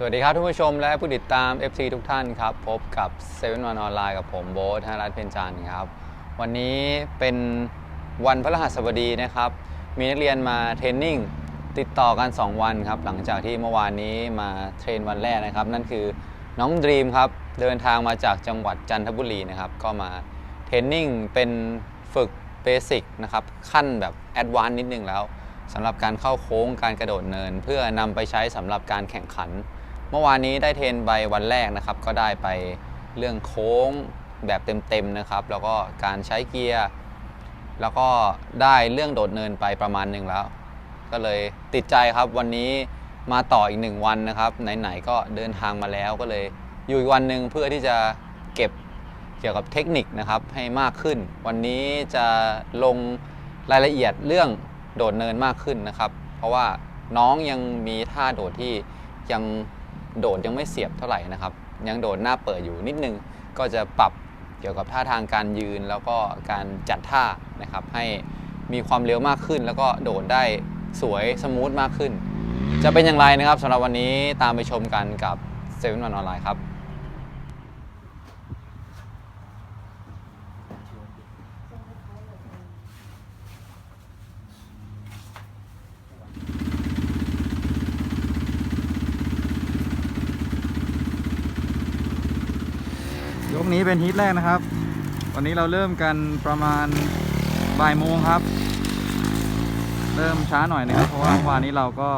สวัสดีครับทุกผู้ชมและผู้ติดตาม FC ทุกท่านครับ พบกับ7 1 1ออนไลน์กับผมโบ๊ทธนรัตน์เพ็ญจันทร์ครับ วันนี้เป็นวันพฤหัสบดีนะครับ มีนักเรียนมาเทรนนิ่งติดต่อกัน 2 วันครับ หลังจากที่เมื่อวานนี้มาเทรนวันแรกนะครับ นั่นคือน้องดรีมครับ เดินทางมาจากจังหวัดจันทบุรีนะครับ ก็มาเทรนนิ่งเป็นฝึกเบสิกนะครับขั้นแบบแอดวานซ์นิดนึงแล้วสำหรับการเข้าโค้งการกระโดดเนิน เพื่อนำไปใช้สำหรับการแข่งขัน เมื่อวานนี้ได้เทรนไปวันแรกนะครับ ก็ได้ไปเรื่องโค้งแบบเต็มๆนะครับ แล้วก็การใช้เกียร์ แล้วก็ได้เรื่องโดดเนินไปประมาณหนึ่งแล้ว ก็เลยติดใจครับวันนี้มาต่ออีกหนึ่งวันนะครับไหนๆก็เดินทางมาแล้วก็เลยอยู่อีกวันหนึ่งเพื่อที่จะเก็บเกี่ยวกับเทคนิคนะครับให้มากขึ้น วันนี้จะลงรายละเอียดเรื่องโดดเนินมากขึ้นนะครับ เพราะว่าน้องยังมีท่าโดดที่ยัง โดดยังไม่เสียบเท่าไหร่นะครับ ยังโดดหน้าเปิดอยู่นิดนึง ก็จะปรับเกี่ยวกับท่าทางการยืนแล้วก็การจัดท่านะครับ ให้มีความเร็วมากขึ้น แล้วก็โดดได้สวยสมูทมากขึ้น จะเป็นอย่างไรนะครับสำหรับวันนี้ตามไปชมกันกับเซเว่นวันออนไลน์ครับ นี้เป็นฮีทแรกนะครับ วันนี้เราเริ่มกันประมาณบ่ายโมงครับ เริ่มช้าหน่อยนะครับ เพราะว่าวานนี้เราก็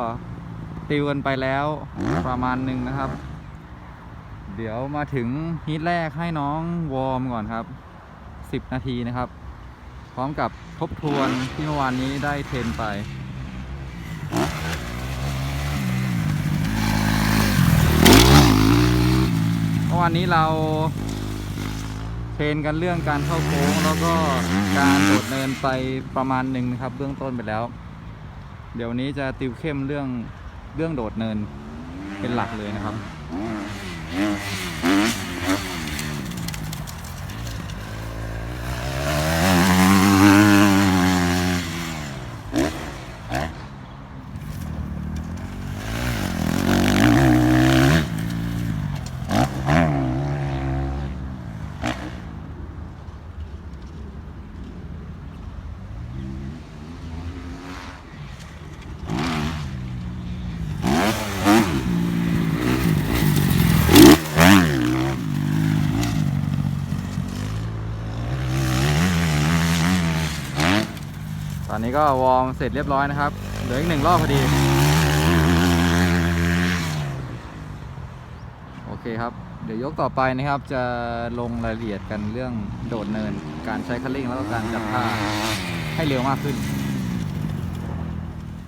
ติวกันไปแล้วประมาณหนึ่งนะครับ เดี๋ยวมาถึงฮีทแรกให้น้องวอร์มก่อนครับ 10 นาทีนะครับ พร้อมกับทบทวนที่เมื่อวานนี้ได้เทรนไปเมื่อวานนี้เรา รนกันเรื่องการเข้าโค้งแล้วก็การโดดเนินไปประมาณหนึ่งนะครับ เบื้องต้นไปแล้ว เดี๋ยวนี้จะติวเข้มเรื่องเรื่องโดดเนินเป็นหลักเลยนะครับ นี้ก็วอร์มเสร็จเรียบร้อยนะครับ เหลืออีกหนึ่งรอบพอดี โอเคครับ เดี๋ยวยกต่อไปนะครับ จะลงรายละเอียดกันเรื่องโดดเนิน การใช้คันเร่งแล้วก็การจับท่าให้เร็วมากขึ้น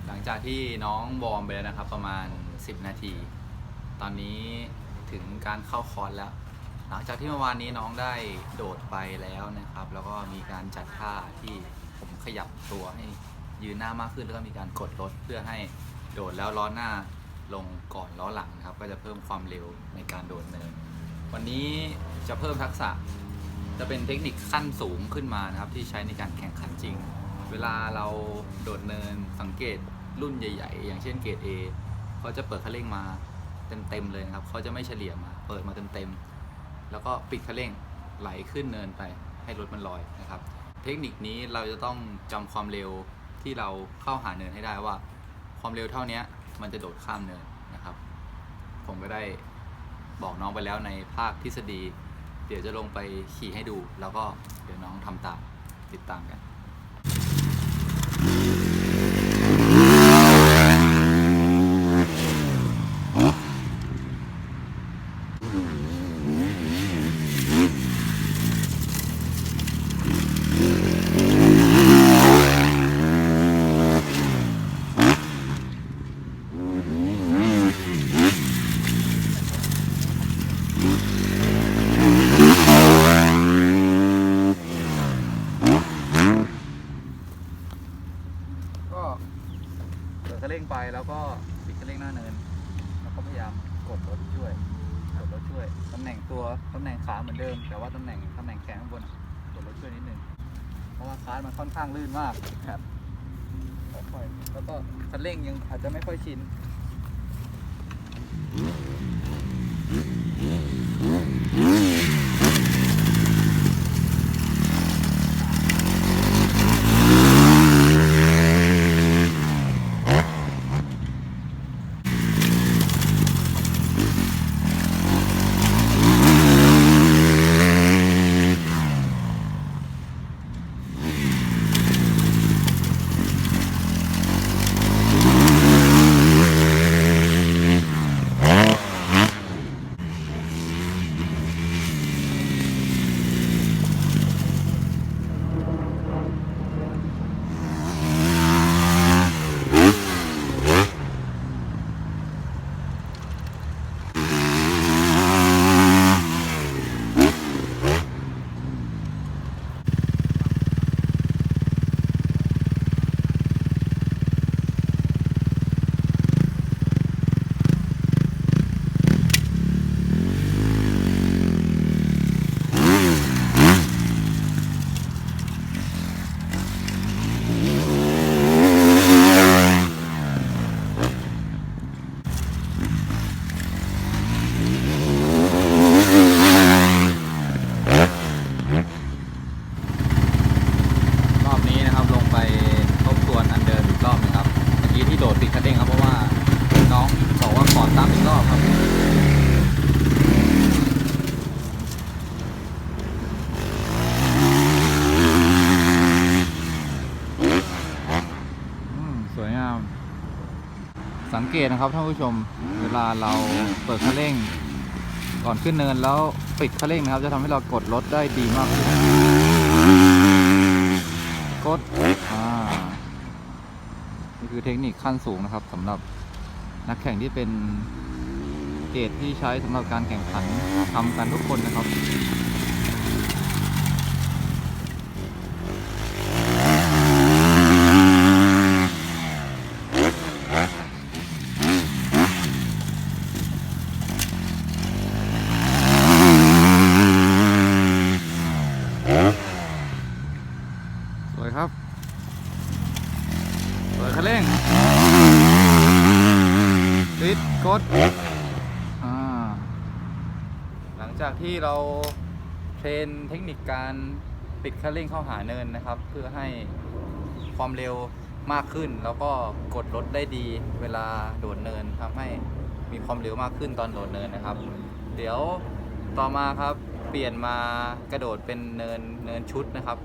หลังจากที่น้องวอร์มไปแล้วนะครับ ประมาณ 10 นาที ตอนนี้ถึงการเข้าคอร์สแล้วหลังจากที่เมื่อวานนี้น้องได้โดดไปแล้วนะครับ แล้วก็มีการจัดท่าที่ ขยับตัวให้ยืนหน้ามากขึ้นแล้วก็มีการกดรถเพื่อให้โดดแล้วล้อหน้าลงก่อนล้อหลังนะครับ ก็จะเพิ่มความเร็วในการโดดเนิน วันนี้จะเพิ่มทักษะ จะเป็นเทคนิคขั้นสูงขึ้นมานะครับ ที่ใช้ในการแข่งขันจริง เวลาเราโดดเนินสังเกตรุ่นใหญ่ ๆ อย่างเช่นเกรด A เขาจะเปิดคันเร่งมาเต็มๆเลยนะครับเขาจะไม่เฉลี่ยมา เปิดมาเต็มๆแล้วก็ปิดคันเร่งไหลขึ้นเนินไปให้รถมันลอยนะครับ เทคนิคนี้เราจะต้องจำความเร็วที่เราเข้าหาเนินให้ได้ว่า ความเร็วเท่านี้มันจะโดดข้ามเนินนะครับ ผมก็ได้บอกน้องไปแล้วในภาคทฤษฎี เดี๋ยวจะลงไปขี่ให้ดู แล้วก็เดี๋ยวน้องทำตามติดตามกัน ก็เปิดคันเร่งไป แล้วก็ปิดคันเร่งหน้าเนิน แล้วก็พยายามกดรถช่วยกดรถช่วยตำแหน่งตัวตำแหน่งขาเหมือนเดิม แต่ว่าตำแหน่งตำแหน่งแขนข้างบนอะกดรถช่วยนิดนึงเพราะว่าคาร์ดมันค่อนข้างลื่นมากครับค่อยๆแล้วก็คันเร่งยังอาจจะไม่ค่อยชินรอบนี้นะครับลงไปทบทวนอันเดิมอีกรอบหนึงครับ เมื่อกี้ที่โดดติดคันเร่งครับเพราะว่าน้องบอกว่าขอตามอีกรอบครับ อืมสวยงาม สังเกตนะครับท่านผู้ชม เวลาเราเปิดคันเร่ง ก่อนขึ้นเนินแล้วปิดคันเร่งนะครับ จะทำให้เรากดรถได้ดีมากขึ้นกด อ่า นี่คือเทคนิคขั้นสูงนะครับสำหรับนักแข่งที่เป็นเกรดที่ใช้สำหรับการแข่งขันทำกันทุกคนนะครับ สวยครับ สวยคันเร่งติดกดอ่า หลังจาก ที่เราเทรนเทคนิคการปิดคันเร่งเข้าหาเนินนะครับ เพื่อให้ความเร็วมากขึ้น แล้วก็กดรถได้ดีเวลาโดดเนินทำให้มีความเร็วมากขึ้นตอนโดดเนินนะครับ เดี๋ยวต่อมาครับเปลี่ยนมากระโดดเป็นเนินเนินชุดนะครับ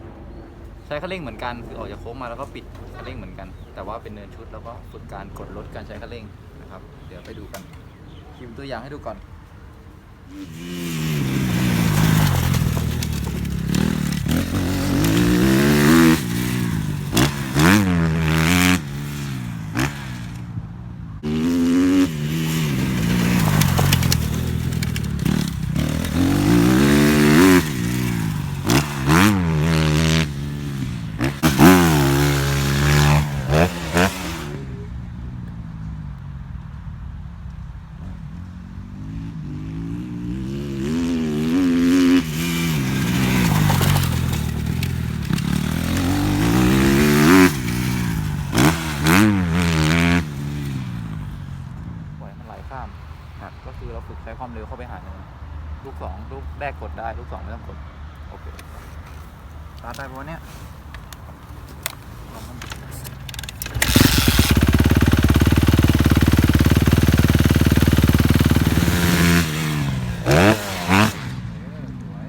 ใช้คันเร่งเหมือนกันคือออกจากโค้งมาแล้วก็ปิดคันเร่งเหมือนกัน แต่ว่าเป็นเนินชุดแล้วก็ฝึกการกดรถการใช้คันเร่งนะครับ เดี๋ยวไปดูกันคิมตัวอย่างให้ดูก่อน Mm-hmm. ได้ปะวะเนี่ยลองมันเออสวย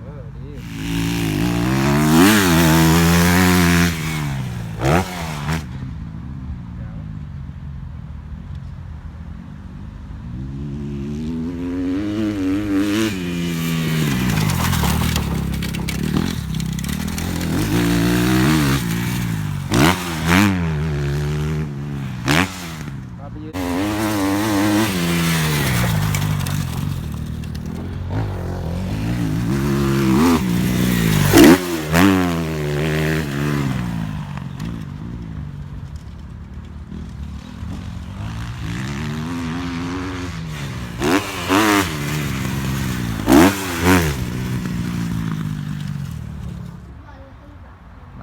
เออ ดี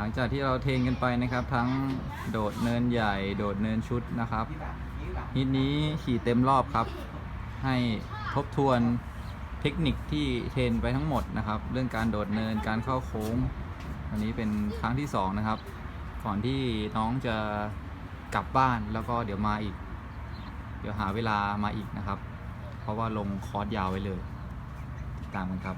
งจากที่เราเทรนกันไปนะครับ ทั้งโดดเนินใหญ่ โดดเนินชุดนะครับฮิตนี้ขี่เต็มรอบครับ ให้ทบทวนเทคนิคที่เทรนไปทั้งหมดนะครับ เรื่องการโดดเนินการเข้าโค้ง อันนี้เป็นครั้งที่สองนะครับ ก่อนที่น้องจะกลับบ้านแล้วก็เดี๋ยวมาอีก เดี๋ยวหาเวลามาอีกนะครับ เพราะว่าลงคอร์สยาวไว้เลย ติดตามกันครับ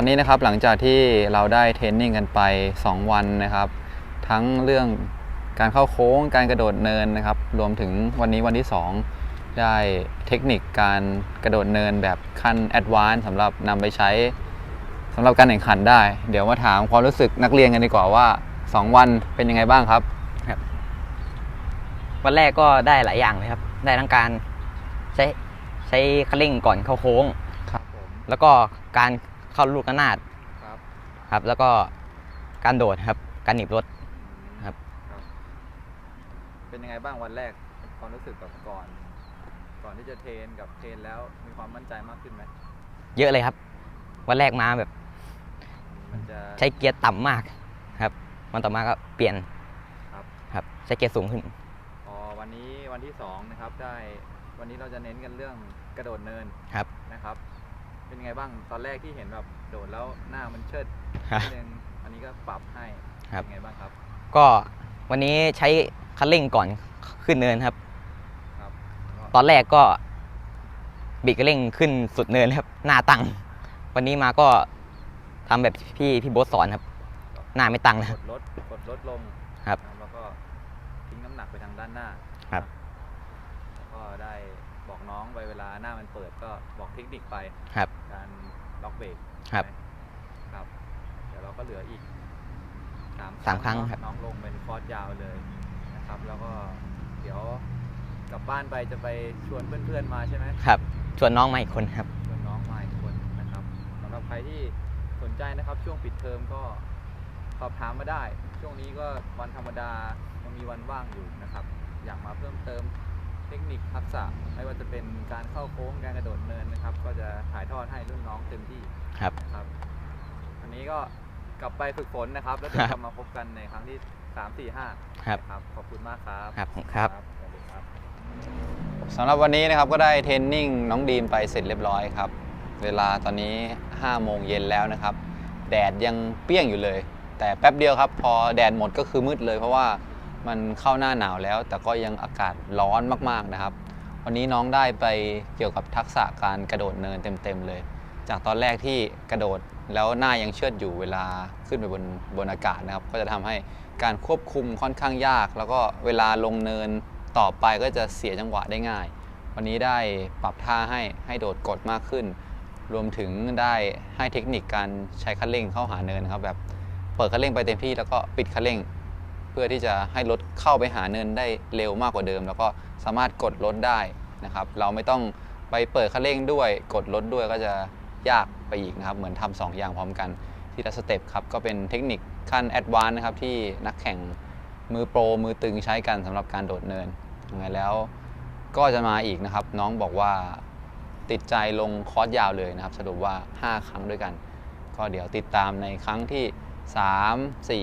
อนนี้นะครับหลังจากที่เราได้เทรนนิ่งกันไป 2 วันนะครับ ทั้งเรื่องการเข้าโค้งการกระโดดเนินนะครับ รวมถึงวันนี้วันที่ 2 ได้เทคนิคการกระโดดเนินแบบขั้นแอดวานซ์สำหรับนำไปใช้สำหรับการแข่งขันได้ เดี๋ยวมาถามความรู้สึกนักเรียนกันดีกว่าว่า 2 วันเป็นยังไงบ้างครับ วันแรกก็ได้หลายอย่างเลยครับ ได้ทั้งการใช้ใช้คันเร่งก่อนเข้าโค้งครับผมแล้วก็การ เข้าลูกกระนาดครับ ครับ แล้วก็การโดดครับ การหนีบรถ ครับ เป็นยังไงบ้างวันแรกความรู้สึกแบบก่อน ก่อนที่จะเทรนกับเทรนแล้วมีความมั่นใจมากขึ้นไหมเยอะเลยครับ วันแรกมาแบบ มันจะใช้เกียร์ต่ำมากครับ วันต่อมาก็เปลี่ยนครับครับ ใช้เกียร์สูงขึ้นพอวันนี้วันที่สองนะครับได้วันนี้เราจะเน้นกันเรื่องกระโดดเนินครับนะครับ เป็นยังไงบ้างตอนแรกที่เห็นแบบโดดแล้วหน้ามันเชิดครับนิดนึงอันนี้ก็ปรับให้ครับ เป็นไงบ้างครับ ก็วันนี้ใช้คันเร่งก่อนขึ้นเนินครับ ครับก็ตอนแรกก็บิดกระเร่งขึ้นสุดเนินครับ หน้าตั้งวันนี้มาก็ทำแบบพี่พี่โบ๊ทสอนครับ หน้าไม่ตั้งนะ กดลดกดลดลงครับนะแล้วก็ทิ้งน้ำหนักไปทางด้านหน้าครับ แล้วก็ได้บอก น้องไปเวลาหน้ามันเปิดก็บอกเทคนิคไปครับ การล็อกเบรกครับใช่ไหมครับ เดี๋ยวเราก็เหลืออีกสามสามครั้งเนอะครับ น้องลงเป็นคอร์สยาวเลยนะครับ แล้วก็เดี๋ยวกลับบ้านไปจะไปชวนเพื่อนๆมาใช่ไหมครับชวนน้องมาอีกคนครับ ชวนน้องมาอีกคนนะครับสำหรับใครที่สนใจนะครับ ช่วงปิดเทอมก็สอบถามมาได้ ช่วงนี้ก็วันธรรมดายังมีวันว่างอยู่นะครับ อยากมาเพิ่มเติม เทคนิคทักษะไม่ว่าจะเป็นการเข้าโค้งการกระโดดเนินนะครับ ก็จะถ่ายทอดให้รุ่นน้องเต็มที่ครับ นะครับ อันนี้ก็กลับไปฝึกฝนนะครับ แล้วเดี๋ยวกลับมาพบกันในครั้งที่สามสี่ห้าครับ นะครับขอบคุณมากครับครับครับ สวัสดีครับ สำหรับวันนี้นะครับก็ได้เทรนนิ่งน้องดีมไปเสร็จเรียบร้อยครับ เวลาตอนนี้5โมงเย็นแล้วนะครับ แดดยังเปรี้ยงอยู่เลย แต่แป๊บเดียวครับ พอแดดหมดก็คือมืดเลยเพราะว่า มันเข้าหน้าหนาวแล้ว แต่ก็ยังอากาศร้อนมากๆนะครับ วันนี้น้องได้ไปเกี่ยวกับทักษะการกระโดดเนินเต็มๆเลย จากตอนแรกที่กระโดดแล้วหน้ายังเชือดอยู่เวลาขึ้นไปบนบนอากาศนะครับ ก็จะทำให้การควบคุมค่อนข้างยาก แล้วก็เวลาลงเนินต่อไปก็จะเสียจังหวะได้ง่าย วันนี้ได้ปรับท่าให้ให้โดดกดมากขึ้น รวมถึงได้ให้เทคนิคการใช้คันเร่งเข้าหาเนินนะครับ แบบเปิดคันเร่งไปเต็มที่แล้วก็ปิดคันเร่ง เพื่อที่จะให้รถเข้าไปหาเนินได้เร็วมากกว่าเดิม แล้วก็สามารถกดรถได้นะครับ เราไม่ต้องไปเปิดคันเร่งด้วย กดรถด้วยก็จะยากไปอีกนะครับ เหมือนทำสองอย่างพร้อมกันทีละสเต็ปครับ ก็เป็นเทคนิคขั้นแอดวานซ์นะครับ ที่นักแข่งมือโปร มือตึงใช้กันสำหรับการโดดเนินยังไงแล้วก็จะมาอีกนะครับ น้องบอกว่าติดใจลงคอร์สยาวเลยนะครับ สรุปว่า 5 ครั้งด้วยกัน ก็เดี๋ยวติดตามในครั้งที่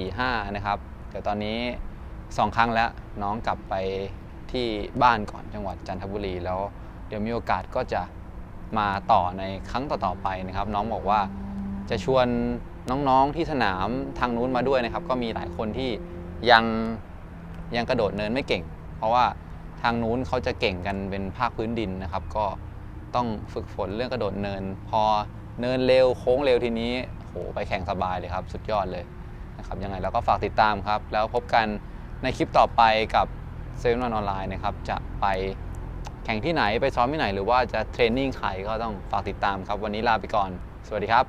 3 4 5 นะครับ เดี๋ยวตอนนี้ 2 ครั้งแล้วน้องกลับไปที่บ้านก่อนจังหวัดจันทบุรี แล้วเดี๋ยวมีโอกาสก็จะมาต่อในครั้งต่อๆไปนะครับ น้องบอกว่าจะชวนน้องๆที่สนามทางนู้นมาด้วยนะครับ ก็มีหลายคนที่ยังยังกระโดดเนินไม่เก่ง เพราะว่าทางนู้นเขาจะเก่งกันเป็นภาคพื้นดินนะครับ ก็ต้องฝึกฝนเรื่องกระโดดเนิน พอเนินเร็วโค้งเร็วทีนี้โหไปแข่งสบายเลยครับ สุดยอดเลย นะครับยังไงเราก็ฝากติดตามครับ แล้วพบกันในคลิปต่อไปกับเซเว่นวันออนไลน์นะครับจะไปแข่งที่ไหนไปซ้อมที่ไหน หรือว่าจะเทรนนิ่งใครก็ต้องฝากติดตามครับ วันนี้ลาไปก่อน สวัสดีครับ